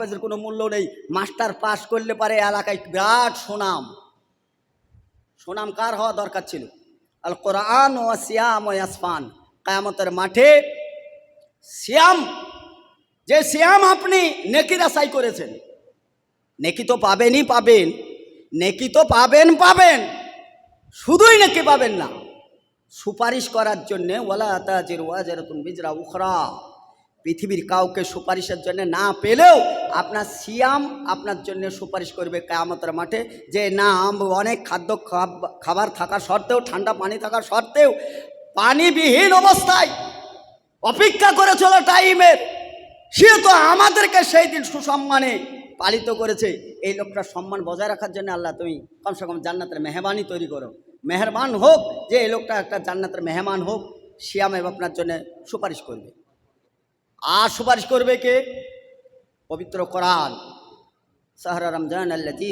কাজের কোনো মূল্য নেই। মাস্টার পাস করলে পারে এলাকায় বিরাট সুনাম। সুনাম কার হওয়া দরকার ছিল? আল কোরআন ও সিয়াম ও ইয়াসফান। কায়ামতের মাঠে শ্যাম যে শ্যাম আপনি নেকির আশাই করেছেন। নেকি তো পাবেনই পাবেন, নেকি তো পাবেন পাবেন। শুধুই নেকি পাবেন না। সুপারিশ করার জন্যে ওয়ালা তাজির ওয়াজারাতুন বিজরা উখরা। পৃথিবীর কাউকে সুপারিশের জন্য না পেলেও আপনার সিয়াম আপনার জন্য সুপারিশ করবে কায়ামতের মাঠে। যে না অনেক খাদ্য খাবার থাকা সত্ত্বেও, ঠান্ডা পানি থাকা সত্ত্বেও, পানিবিহীন অবস্থায় অপেক্ষা করেছিল টাইমের, সে তো আমাদেরকে সেই দিন সুসম্মানে পালিত করেছে। এই লোকটার সম্মান বজায় রাখার জন্য আল্লাহ তুমি কমসে কম জান্নাতের মেহমানি তৈরি করো। মেহরবান হোক, যে এই লোকটা একটা জান্নাতের মেহমান হোক শিয়ামে আপনার জন্য সুপারিশ করবে। আর সুপারিশ করবে কে? পবিত্র কোরআন। শাহরা রমজান আল্লাজি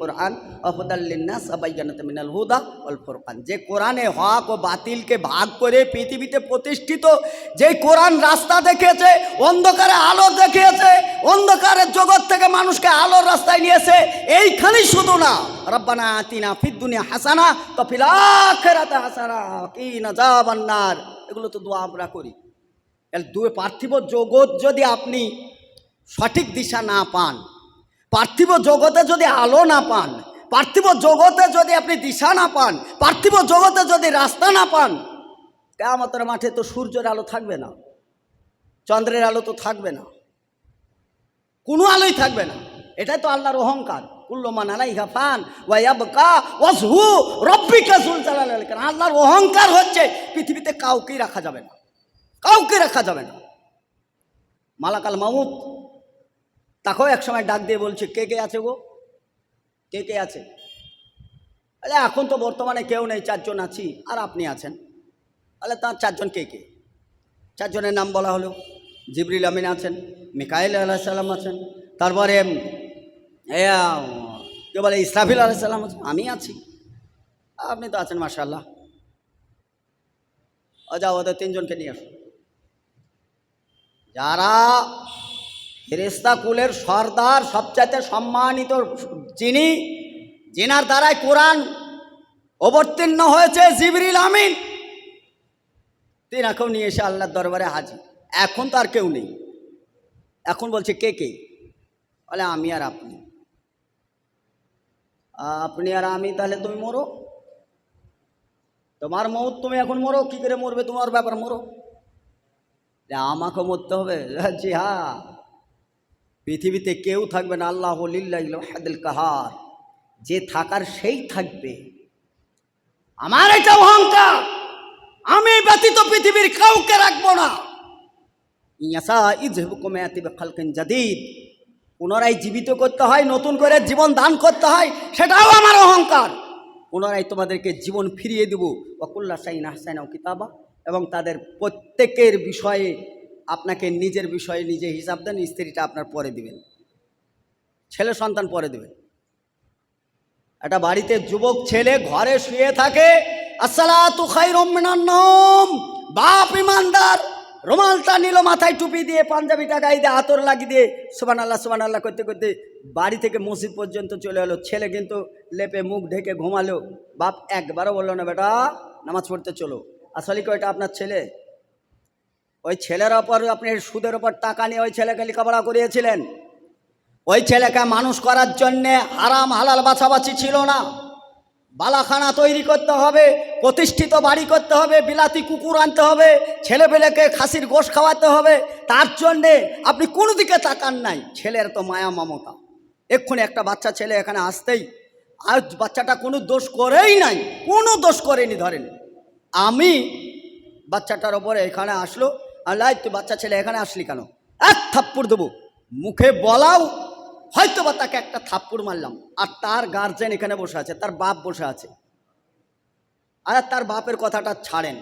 কোরআন অহুদাল্লিন্নাস আবাইয়ানাত মিনাল হুদা ফুরকান। যে কোরআনে হক ও বাতিলকে ভাগ করে পৃথিবীতে প্রতিষ্ঠিত যে কোরআন রাস্তা দেখিয়েছে, অন্ধকারে আলো দেখিয়েছে অন্ধকারের জগৎ থেকে মানুষকে আলোর রাস্তায় নিয়েছে, এইখানেই শুধু না, রব্বানা আতিনা ফিদ দুনিয়া হাসানা, তো ফিল আখিরাতে হাসানা কি না যাবান্নার এগুলো তো দোয়া আমরা করি। এর দুয়ে পার্থিব জগৎ যদি আপনি সঠিক দিশা না পান, পার্থিব জগতে যদি আলো না পান, পার্থিব জগতে যদি আপনি দিশা না পান, পার্থিব জগতে যদি রাস্তা না পান, কেয়ামতের মাঠে তো সূর্যের আলো থাকবে না, চন্দ্রের আলো তো থাকবে না, কোনো আলোই থাকবে না। এটাই তো আল্লাহর অহংকার। কুল্লমান আলাইহা ফান ওয়াইয়াবকা ওয়াসহু রব্বিকা সুলতালাল আল্লাহর অহংকার হচ্ছে পৃথিবীতে কাউকেই রাখা যাবে না। কাউকে রাখা যাবে না। মালাকাল মামুদ তাকেও এক সময় ডাক দিয়ে বলছে, কে কে আছে গো? কে কে আছে? আরে এখন তো বর্তমানে কেউ নেই, চারজন আছি, আর আপনি আছেন। তাহলে তার চারজন কে কে? চারজনের নাম বলা হলো। জিবরিল আমিন আছেন, মিকাইল আলাহিসাল্লাম আছেন, তারপরে কে বলে ইসরাফিল আলাইসাল্লাম আছেন, আমি আছি। আপনি তো আছেন মার্শাল্লাহ ও যাও ওদের তিনজনকে নিয়ে আসো যারা ফেরেস্তা কুলের সর্দার, সবচাইতে সম্মানিত যিনি, যিনার দ্বারাই কোরআন অবতীর্ণ হয়েছে, জিবরিল আমিন। তিনাকেও নিয়ে এসে আল্লাহর দরবারে হাজির। এখন তো আর কেউ নেই। এখন বলছে, কে কে? বলে, আমি আর আপনি। আপনি আর আমি, তাহলে তুমি মরো? তোমার মৌত তুমি এখন মরো, কি করে মরবে? তোমার ব্যাপার মরো। যে আমাকে মরতে হবে? জি হ্যাঁ। পৃথিবীতে কেউ থাকবে না, আল্লাহ হাদিল কাহার। যে থাকার সেই থাকবে। আমার এটা অহংকার। আমি ব্যতীত পৃথিবীর কাউকে রাখব না। আতিবে খালকেন জাদিদ। পুনরায় জীবিত করতে হয়, নতুন করে জীবন দান করতে হয়, সেটাও আমার অহংকার। পুনরায় তোমাদেরকে জীবন ফিরিয়ে দেব। ওকুল্লা সাইন হাসাইন কিতাবা। এবং তাদের প্রত্যেকের বিষয়ে, আপনাকে নিজের বিষয়ে নিজে হিসাব দেন, স্ত্রীটা আপনার পরে দিবেন। ছেলে সন্তান পরে দেবেন। একটা বাড়িতে যুবক ছেলে ঘরে শুয়ে থাকে, আসসালাতু খাইরুম মিনান নওম, বাপ ইমানদার, রুমালটা নিল মাথায় টুপি দিয়ে, পাঞ্জাবিটা গায়ে দিয়ে, আতর লাগিয়ে দিয়ে সুবান আল্লাহ সুবান আল্লাহ করতে করতে বাড়ি থেকে মসজিদ পর্যন্ত চলে এলো। ছেলে কিন্তু লেপে মুখ ঢেকে ঘুমালো। বাপ একবারও বলল না, বেটা, নামাজ পড়তে চলো। আসলে কি ওইটা আপনার ছেলে? ওই ছেলের ওপর আপনি সুদের ওপর টাকা নিয়ে ওই ছেলেকে লেখাপড়া করিয়েছিলেন। ওই ছেলেকে মানুষ করার জন্যে হারাম হালাল বাছাবাছি ছিল না। বালাখানা তৈরি করতে হবে, প্রতিষ্ঠিত বাড়ি করতে হবে, বিলাতি কুকুর আনতে হবে, ছেলেপেলেকে খাসির গোশ খাওয়াতে হবে। তার জন্যে আপনি কোনো দিকে তাকান নাই। ছেলের তো মায়া মমতা। এক্ষুনি একটা বাচ্চা ছেলে এখানে আসতেই আর বাচ্চাটা কোনো দোষ করেই নাই, কোনো দোষ করেনি ধরেন। আমি বাচ্চাটার ওপরে এখানে আসলো আল্লাহ তুই বাচ্চা ছেলে এখানে আসলি কেন? এক থাপ্পড় দেবো। মুখে বলাও হয়তো বা তাকে একটা থাপ্পড় মারলাম। আর তার গার্জেন এখানে বসে আছে, তার বাপ বসে আছে। আর তার বাপের কথাটা ছাড়েন।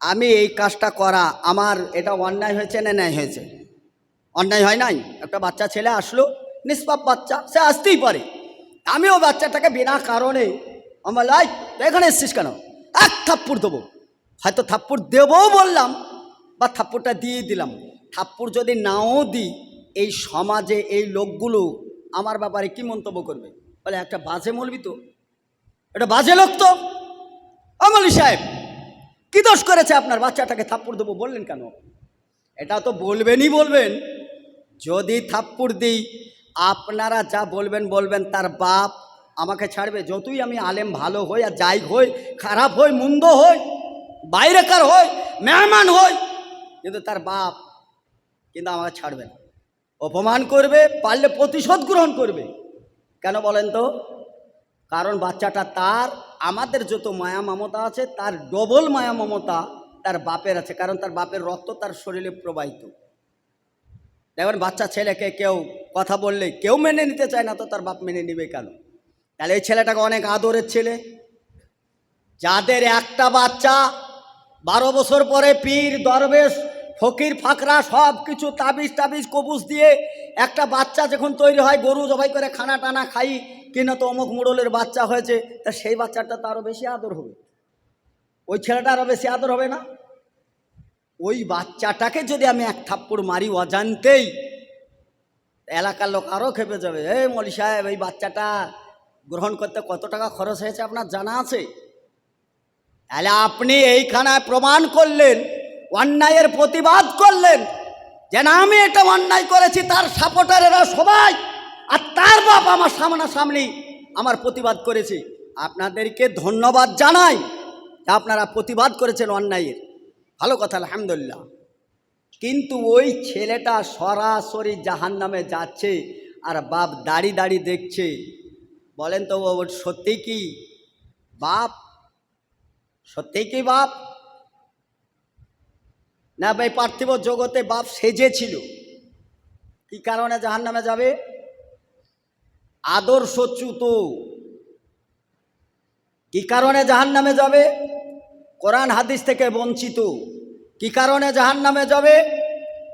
আমি এই কাজটা করা, আমার এটা অন্যায় হয়েছে না ন্যায় হয়েছে? অন্যায় হয় নাই? একটা বাচ্চা ছেলে আসলো, নিষ্পাপ বাচ্চা, সে আসতেই পারে। আমিও বাচ্চাটাকে বিনা কারণে, আমার লাই এখানে এসছিস কেন? এক থাপ্পড় দেবো। হয়তো থাপ্পড় দেবও বললাম, বা থাপ্পড়টা দিয়ে দিলাম। থাপ্পড় যদি নাও দিই, এই সমাজে এই লোকগুলো আমার ব্যাপারে কি মন্তব্য করবে? বলে, একটা বাজে মলবি তো। এটা বাজে লোক তো। আমলি সাহেব, কী দোষ করেছে আপনার? বাচ্চাটাকে থাপ্পড় দেবো বললেন কেন? এটা তো বলবেনই বলবেন। যদি থাপ্পড় দিই, আপনারা যা বলবেন বলবেন, তার বাপ আমাকে ছাড়বে, যতই আমি আলেম ভালো হই আর যাই হই, খারাপ হই, মন্দ হই, বাইরেকার হই, মেহমান হই, কিন্তু তার বাপ কিন্তু আমাকে ছাড়বে না। অপমান করবে, পারলে প্রতিশোধ গ্রহণ করবে। কেন বলেন তো? কারণ বাচ্চাটা তার, আমাদের যত মায়া মমতা আছে, তার ডবল মায়া মমতা তার বাপের আছে, কারণ তার বাপের রক্ত তার শরীরে প্রবাহিত। দেখবেন বাচ্চা ছেলেকে কেউ কথা বললে কেউ মেনে নিতে চায় না, তো তার বাপ মেনে নিবে কেন? তাহলে এই ছেলেটাকে অনেক আদরের ছেলে। যাদের একটা বাচ্চা বারো বছর পরে পীর, দরবেশ, ফকির, ফাকরা সব কিছু তাবিজ তাবিজ, কবুজ দিয়ে একটা বাচ্চা যখন তৈরি হয়, গরু জবাই করে খানা টানা খাই, কিনা তো অমুক মোড়লের বাচ্চা হয়েছে, তা সেই বাচ্চাটা তো আরও বেশি আদর হবে। ওই ছেলেটা আরও বেশি আদর হবে না? ওই বাচ্চাটাকে যদি আমি এক থাপ্পড় মারি অজান্তেই, এলাকার লোক আরও খেপে যাবে। এই মলি সাহেব, এই বাচ্চাটা গ্রহণ করতে কত টাকা খরচ হয়েছে আপনার জানা আছে? তাহলে আপনি এইখানে প্রমাণ করলেন, অন্যায়ের প্রতিবাদ করলেন, যে না, আমি এটা অন্যায় করেছি, তার সাপোর্টারেরা সবাই, আর তার বাপ আমার সামনাসামনি আমার প্রতিবাদ করেছে। আপনাদেরকে ধন্যবাদ জানাই আপনারা প্রতিবাদ করেছেন অন্যায়ের। ভালো কথা, আলহামদুলিল্লাহ। কিন্তু ওই ছেলেটা সরাসরি জাহান নামে যাচ্ছে আর বাপ দাড়ি দাড়ি দেখছে। বলেন তো ও সত্যি কি বাপ? সত্যি কি বাপ? না ভাই, পার্থিব জগতে বাপ সেজেছিল। কি কারণে জাহান নামে যাবে? আদর্শচ্যুত। কি কারণে জাহান নামে যাবে? কোরআন হাদিস থেকে বঞ্চিত। কি কারণে জাহান নামে যাবে?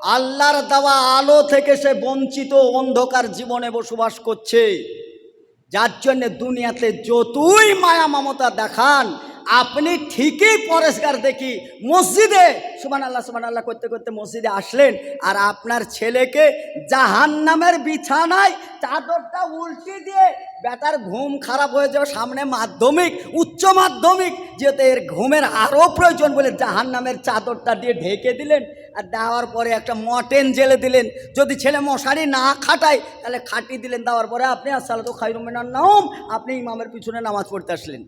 আল্লাহর দেওয়া আলো থেকে সে বঞ্চিত, অন্ধকার জীবনে বসবাস করছে। যার জন্যে দুনিয়াতে যতই মায়া মমতা দেখান আপনি ঠিকই পরিষ্কার দেখি। মসজিদে সুমান আল্লাহ সুমান আল্লাহ করতে করতে মসজিদে আসলেন আর আপনার ছেলেকে জাহান নামের বিছানায় চাদরটা উল্টে দিয়ে বেটার ঘুম খারাপ হয়ে যাবে সামনে মাধ্যমিক, উচ্চ মাধ্যমিক, যেহেতু এর ঘুমের আরও প্রয়োজন বলে জাহান নামের চাদরটা দিয়ে ঢেকে দিলেন আর দেওয়ার পরে একটা মটেন জেলে দিলেন। যদি ছেলে মশারি না খাটায়, তাহলে খাটি দিলেন। দেওয়ার পরে আপনি আসলে তো খাইরুমেনার নাম আপনি ইমামের পিছনে নামাজ পড়তে আসলেন।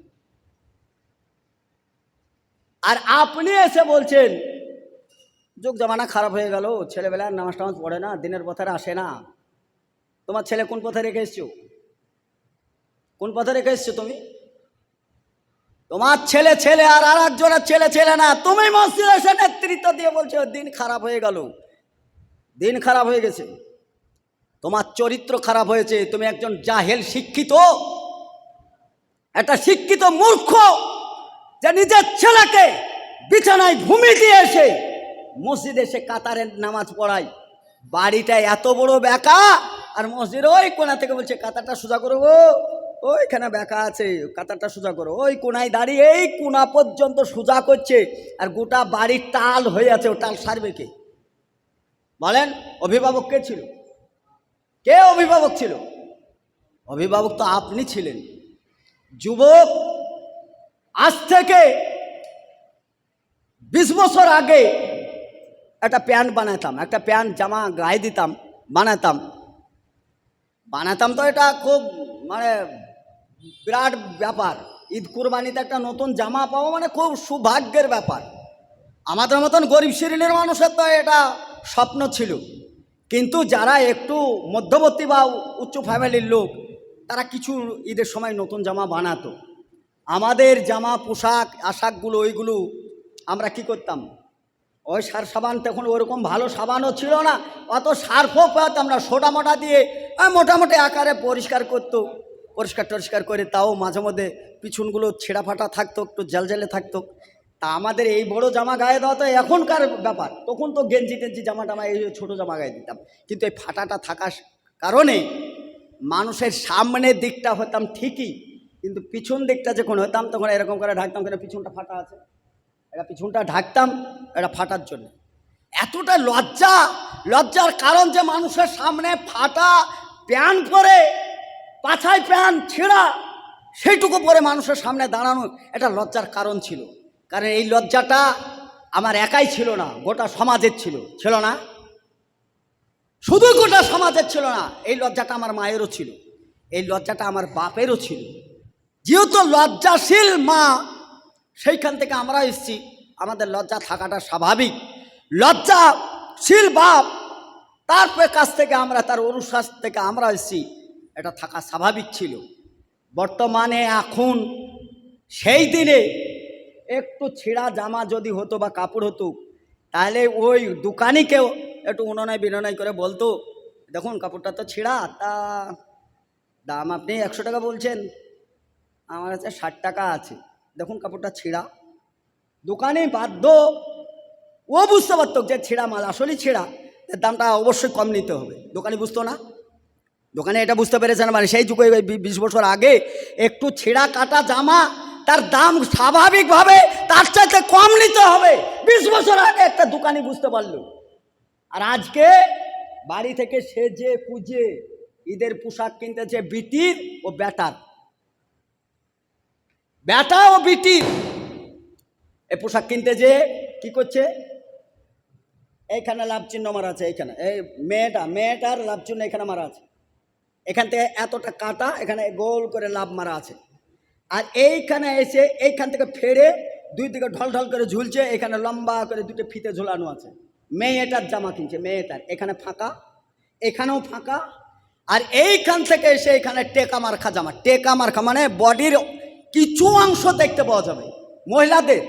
আর আপনি এসে বলছেন, যুগ জামানা খারাপ হয়ে গেল ছেলেবেলা আর নামাজ টামাজ পড়ে না, দিনের পথারে আসে না। তোমার ছেলে কোন পথে রেখে এসছো? কোন পথে রেখে এসছো তুমি? তোমার ছেলে ছেলে আর আর একজনের ছেলে ছেলে না, তুমি মসজিদ এসে নেতৃত্ব দিয়ে বলছো, দিন খারাপ হয়ে গেল, দিন খারাপ হয়ে গেছে। তোমার চরিত্র খারাপ হয়েছে, তুমি একজন জাহেল শিক্ষিত। একটা শিক্ষিত মূর্খ যে নিজের ছেলেকে বিছানায় ভূমি দিয়ে এসে মসজিদে এসে কাতারের নামাজ পড়ায়। বাড়িটা এত বড় বেকা, আর মসজিদ ওই কোনা থেকে বলছে, কাতারটা সোজা করো ওইখানে বেকা আছে, কাতারটা সোজা করো। ওই কোনায় দাঁড়িয়ে এই কোনা পর্যন্ত সোজা করছে, আর গোটা বাড়ির টাল হয়ে আছে, ও টাল সারবে কে? বলেন, অভিভাবক কে ছিল? কে অভিভাবক ছিল? অভিভাবক তো আপনি ছিলেন। যুবক আজ থেকে বিশ বছর আগে একটা প্যান্ট বানাতাম, একটা প্যান্ট জামা গায়ে দিতাম, বানাতাম। বানাতাম তো এটা খুব মানে বিরাট ব্যাপার। ঈদ কুরবানিতে একটা নতুন জামা পাওয়া মানে খুব সৌভাগ্যের ব্যাপার। আমাদের মতন গরিব শ্রেণির মানুষের তো এটা স্বপ্ন ছিল। কিন্তু যারা একটু মধ্যবর্তী বা উচ্চ ফ্যামিলির লোক, তারা কিছু ঈদের সময় নতুন জামা বানাতো। আমাদের জামা, পোশাক, আশাকগুলো, ওইগুলো আমরা কি করতাম? ওই সার সাবান তখন ওরকম ভালো সাবানও ছিল না, অত সার্ফও পেতাম না সোটা মোটা দিয়ে মোটামুটি আকারে পরিষ্কার করতো, পরিষ্কার টরিষ্কার করে তাও মাঝে মধ্যে পিছনগুলো ছেঁড়া ফাটা থাকতো, একটু জেলে থাকতো। তা আমাদের এই বড় জামা গায়ে দেওয়া তো এখনকার ব্যাপার, তখন তো গেঞ্জি টেঞ্জি, জামা টামা এই ছোটো জামা গায়ে দিতাম। কিন্তু এই ফাটাটা থাকার কারণে মানুষের সামনের দিকটা হতাম ঠিকই কিন্তু পিছন দিকটা যখন হতাম তখন এরকম করে ঢাকতাম কেন পিছনটা ফাটা আছে। এটা পিছনটা ঢাকতাম এটা ফাটার জন্য। এতটা লজ্জা, লজ্জার কারণ যে মানুষের সামনে ফাটা, প্যান পরে, পাছায় প্যান ছেঁড়া, সেইটুকু পরে মানুষের সামনে দাঁড়ানো, এটা লজ্জার কারণ ছিল। কারণ এই লজ্জাটা আমার একাই ছিল না, গোটা সমাজের ছিল। ছিল না? শুধু গোটা সমাজের ছিল না, এই লজ্জাটা আমার মায়েরও ছিল। এই লজ্জাটা আমার বাপেরও ছিল। যেহেতু লজ্জাশীল মা, সেইখান থেকে আমরা এসেছি। আমাদের লজ্জা থাকাটা স্বাভাবিক। লজ্জাশীল বাপ তার কাছ থেকে আমরা, তার অনুশ্বাস থেকে আমরা এসেছি। এটা থাকা স্বাভাবিক ছিল। বর্তমানে এখন সেই দিনে একটু ছেঁড়া জামা যদি হতো বা কাপড় হতো, তাহলে ওই দোকানিকেও একটু উননায় বিননায় করে বলতো, দেখুন, কাপড়টা তো ছেঁড়া, তা দাম আপনি একশো টাকা বলছেন। আমার কাছে ষাট টাকা আছে। দেখুন কাপড়টা ছেঁড়া। দোকানে বাধ্য। ও বুঝতে পারতো যে ছেঁড়া মাল, আসলেই ছেঁড়া। এর দামটা অবশ্যই কম নিতে হবে। দোকানে বুঝতো না? দোকানে এটা বুঝতে পেরেছেন মানে সেই যুগে বিশ বছর আগে একটু ছেঁড়া কাটা জামা তার দাম স্বাভাবিকভাবে তার চাইতে কম নিতে হবে। বিশ বছর আগে একটা দোকানি বুঝতে পারল। আর আজকে বাড়ি থেকে সেজে কুজে ঈদের পোশাক কিনতেছে বিটির ও ব্যাটার ব্যাটা ও বিটি। এই পোশাক কিনতে যে কি করছে? এইখানে লাভ চিহ্ন মারা আছে, এইখানে। এই মেয়েটা, মেয়েটার লাভ চিহ্ন এখানে মারা আছে। এখান থেকে এতটা কাটা, এখানে গোল করে লাভ মারা আছে। আর এইখানে এসে এইখান থেকে ফেড়ে দুই দিকে ঢল ঢল করে ঝুলছে, এখানে লম্বা করে দুটো ফিতে ঝুলানো আছে। মেয়েটার জামা কিনছে, মেয়েটার। এখানে ফাঁকা, এখানেও ফাঁকা। আর এইখান থেকে এসে এখানে টেকা মার্খা জামা। টেকা মার্খা মানে বডির কিছু অংশ দেখতে পাওয়া যাবে। মহিলাদের,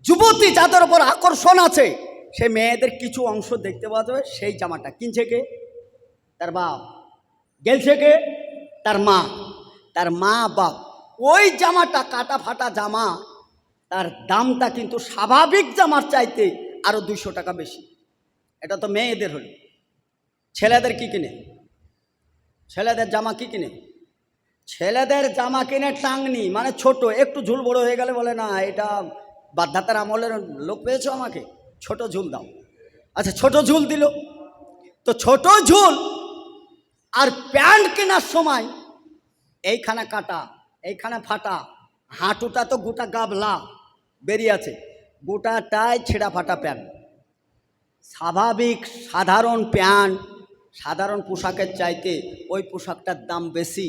যুবতী যাদের ওপর আকর্ষণ আছে, সেই মেয়েদের কিছু অংশ দেখতে পাওয়া যাবে সেই জামাটা। কিনছে কে তার বাপ। গেলছে কে তার মা। তার মা, বাপ। ওই জামাটা কাটা ফাটা জামা, তার দামটা কিন্তু স্বাভাবিক জামার চাইতে আরও দুশো টাকা বেশি। এটা তো মেয়েদের হলো। ছেলেদের কি কিনে? ছেলেদের জামা কি কিনে? ছেলেদের জামা কিনে টাংনি মানে ছোট, একটু ঝুল বড় হয়ে গেলে বলে, না, এটা বাধ্যাতার আমলের লোক পেয়েছ আমাকে, ছোট ঝুল দাও। আচ্ছা ছোট ঝুল দিল। তো ছোট ঝুল আর প্যান্ট কেনার সময় এইখানে কাটা, এইখানে ফাটা, হাঁটুটা তো গোটা গাবলা বেরিয়ে আছে, গোটাটাই ছেঁড়া ফাটা প্যান্ট। স্বাভাবিক সাধারণ প্যান্ট, সাধারণ পোশাকের চাইতে ওই পোশাকটার দাম বেশি।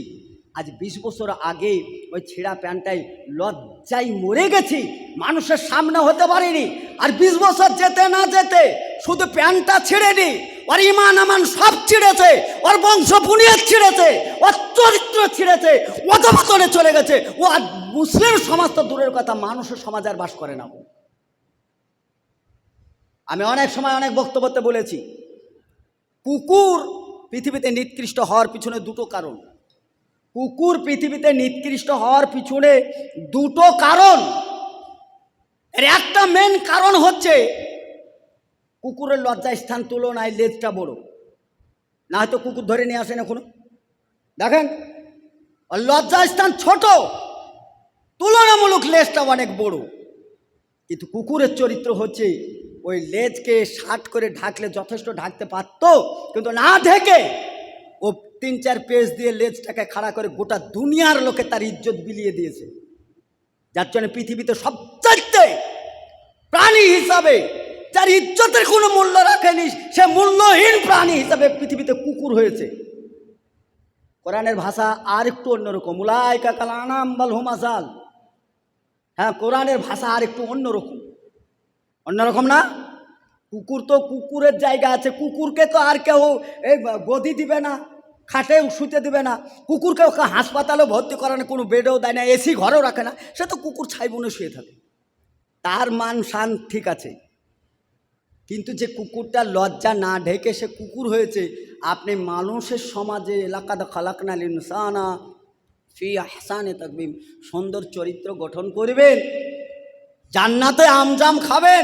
আজ বিশ বছর আগে ওই ছেঁড়া প্যান্টটাই লজ্জায় মরে গেছি। মানুষের সামনে হতে পারিনি। আর বিশ বছর যেতে না যেতে শুধু প্যান্টটা ছেড়েনি, ওর ইমান আমান সব ছিঁড়েছে, ওর বংশ বুনিয়াদ ছিঁড়েছে, ওর চরিত্র ছিঁড়েছে অধপতনে চলে গেছে। ও আর মুসলিম সমাজ তো দূরের কথা, মানুষের সমাজ আর বাস করে না। আমি অনেক সময় অনেক বক্তব্যতে বলেছি, কুকুর পৃথিবীতে নিকৃষ্ট হওয়ার পিছনে দুটো কারণ। কুকুর পৃথিবীতে নিকৃষ্ট হওয়ার পিছনে দুটো কারণ। এর একটা মেন কারণ হচ্ছে কুকুরের লজ্জা স্থান তুলনায় লেজটা বড়। না হয়তো কুকুর ধরে নিয়ে আসেন এখনও দেখেন লজ্জা স্থান ছোট, তুলনামূলক লেজটা অনেক বড়। কিন্তু কুকুরের চরিত্র হচ্ছে, ওই লেজকে শার্ট করে ঢাকলে যথেষ্ট ঢাকতে পারতো, কিন্তু না ঢেকে তিন চার পেজ দিয়ে লেজটাকে খাড়া করে গোটা দুনিয়ার লোকে তার ইজ্জত বিলিয়ে দিয়েছে। যার জন্য পৃথিবীতে সবচাইতে প্রাণী হিসাবে যার ইজ্জতের কোনো মূল্য রাখেনি, সে মূল্যহীন প্রাণী হিসাবে পৃথিবীতে কুকুর হয়েছে। কোরআনের ভাষা আর একটু অন্যরকম। উলাইকা কালানাম বাল হুমাসাল। হ্যাঁ কোরআনের ভাষা আর একটু অন্যরকম। অন্যরকম না? কুকুর তো কুকুরের জায়গা আছে। কুকুরকে তো আর কেউ এই গদি দিবে না। খাটে শুতে দেবে না। কুকুরকে ওকে হাসপাতালেও ভর্তি করানো কোনো বেডেও দেয় না এসি ঘরেও রাখে না, সে তো কুকুর ছাই ছাইবনে শুয়ে থাকে। তার মান শান ঠিক আছে। কিন্তু যে কুকুরটা লজ্জা না ঢেকে সে কুকুর হয়েছে, আপনি মানুষের সমাজে এলাকা খালাকনা ইনসানা ফি হাসানে তাকবিম সুন্দর চরিত্র গঠন করবেন, জান্নাতে আমজাম খাবেন,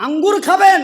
আঙ্গুর খাবেন